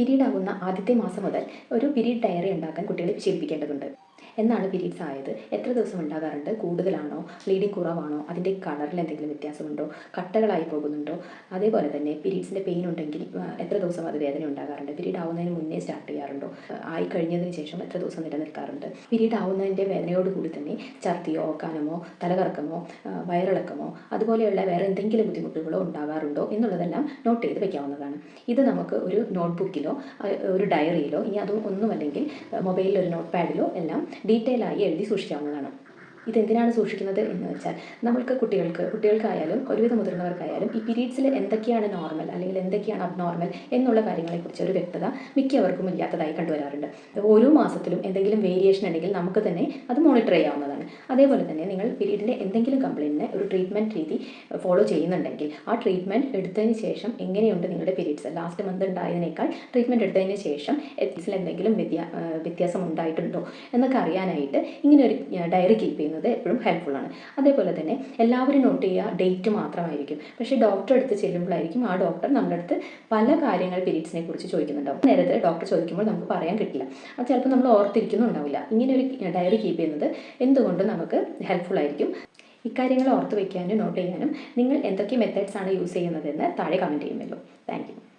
Period ആകുന്ന ആദ്യത്തെ മാസം മുതൽ ഒരു പീരീഡ് ഡയറി ഉണ്ടാക്കാൻ കുട്ടികളെ ശീലിപ്പിക്കേണ്ടതുണ്ട്. എന്നാണ് പീരീഡ്സ് ആയത്. എത്ര ദിവസം ഉണ്ടാകാറുണ്ട്? കൂടുതലാണോ? ബ്ലീഡിങ് കുറവാണോ? അതിന്റെ കളറിൽ എന്തെങ്കിലും വ്യത്യാസമുണ്ടോ? കട്ടകളായി പോകുന്നുണ്ടോ? അതേപോലെ തന്നെ പീരീഡ്സിന്റെ പെയിൻ ഉണ്ടെങ്കിൽ എത്ര ദിവസം അത് വേദന ഉണ്ടാകാറുണ്ട്? പീരീഡ് ആവുന്നതിന് മുന്നേ സ്റ്റാർട്ട് ചെയ്യാറുണ്ടോ? ആയി കഴിഞ്ഞതിന് ശേഷം എത്ര ദിവസം നിലനിൽക്കാറുണ്ട്? പിരീഡ് ആവുന്നതിന്റെ വേദനയോട് കൂടി തന്നെ ഛർദിയോ ഓക്കാനമോ തലകറക്കമോ വയറിളക്കമോ അതുപോലെയുള്ള വേറെ എന്തെങ്കിലും ബുദ്ധിമുട്ടുകളോ ഉണ്ടാകാറുണ്ടോ എന്നുള്ളതെല്ലാം നോട്ട് ചെയ്ത് വെക്കാവുന്നതാണ്. ഇത് നമുക്ക് ഒരു നോട്ട്ബുക്കിലോ ഒരു ഡയറിയിലോ ഇനി അതും ഒന്നുമല്ലെങ്കിൽ മൊബൈലിൽ ഒരു നോട്ട് പാഡിലോ എല്ലാം ഡീറ്റെയിൽ ആയി എഴുതി സൂക്ഷിക്കാവുന്നതാണ്. ഇതെന്തിനാണ് സൂക്ഷിക്കുന്നത് എന്ന് വെച്ചാൽ നമ്മൾക്ക് കുട്ടികൾക്ക് കുട്ടികൾക്കായാലും ഒരുവിധ മുതിർന്നവർക്കായാലും ഈ പീരീഡ്സിൽ എന്തൊക്കെയാണ് നോർമൽ അല്ലെങ്കിൽ എന്തൊക്കെയാണ് അബ്നോർമൽ എന്നുള്ള കാര്യങ്ങളെക്കുറിച്ച് ഒരു വ്യക്തത മിക്കവർക്കും ഇല്ലാത്തതായി കണ്ടുവരാറുണ്ട്. ഓരോ മാസത്തിലും എന്തെങ്കിലും വേരിയേഷൻ ഉണ്ടെങ്കിൽ നമുക്ക് തന്നെ അത് മോണിറ്റർ ചെയ്യാവുന്നതാണ്. അതേപോലെ തന്നെ നിങ്ങൾ പീരീഡിന്റെ എന്തെങ്കിലും കംപ്ലയിന്റിന് ഒരു ട്രീറ്റ്മെന്റ് രീതി ഫോളോ ചെയ്യുന്നുണ്ടെങ്കിൽ ആ ട്രീറ്റ്മെന്റ് എടുത്തതിന് ശേഷം എങ്ങനെയുണ്ട് നിങ്ങളുടെ പീരീഡ്സ് ലാസ്റ്റ് മന്ത് ഉണ്ടായതിനേക്കാൾ ട്രീറ്റ്മെന്റ് എടുത്തതിന് ശേഷം എത്തിസിൽ എന്തെങ്കിലും വ്യത്യാ വ്യത്യാസം ഉണ്ടായിട്ടുണ്ടോ? എന്നൊക്കെ അറിയാനായിട്ട് ഇങ്ങനെ ഒരു ഡയറി കീപ്പ് ചെയ്യുന്നത് എപ്പോഴും ഹെൽപ്ഫുൾ ആണ്. അതേപോലെ തന്നെ എല്ലാവരും നോട്ട് ചെയ്യുക ഡേറ്റ് മാത്രമായിരിക്കും. പക്ഷേ ഡോക്ടറെ അടുത്ത് ചെല്ലുമ്പോഴായിരിക്കും ആ ഡോക്ടർ നമ്മുടെ അടുത്ത് പല കാര്യങ്ങൾ പീരീഡ്സിനെ കുറിച്ച് ചോദിക്കുന്നുണ്ടാവും. നേരത്തെ ഡോക്ടർ ചോദിക്കുമ്പോൾ നമുക്ക് പറയാൻ കിട്ടില്ല. അത് ചിലപ്പോൾ നമ്മൾ ഓർത്തിരിക്കുന്നുണ്ടാവില്ല. ഇങ്ങനെ ഒരു ഡയറി കീപ്പ് ചെയ്യുന്നത് എന്തുകൊണ്ടും നമുക്ക് ഹെൽപ്ഫുൾ ആയിരിക്കും? ഇക്കാര്യങ്ങൾ ഓർത്ത് വയ്ക്കാനും നോട്ട് ചെയ്യാനും നിങ്ങൾ എന്തൊക്കെ മെത്തേഡ്സ് ആണ് യൂസ് ചെയ്യുന്നതെന്ന് താഴെ കമന്റ് ചെയ്യുമല്ലോ. താങ്ക്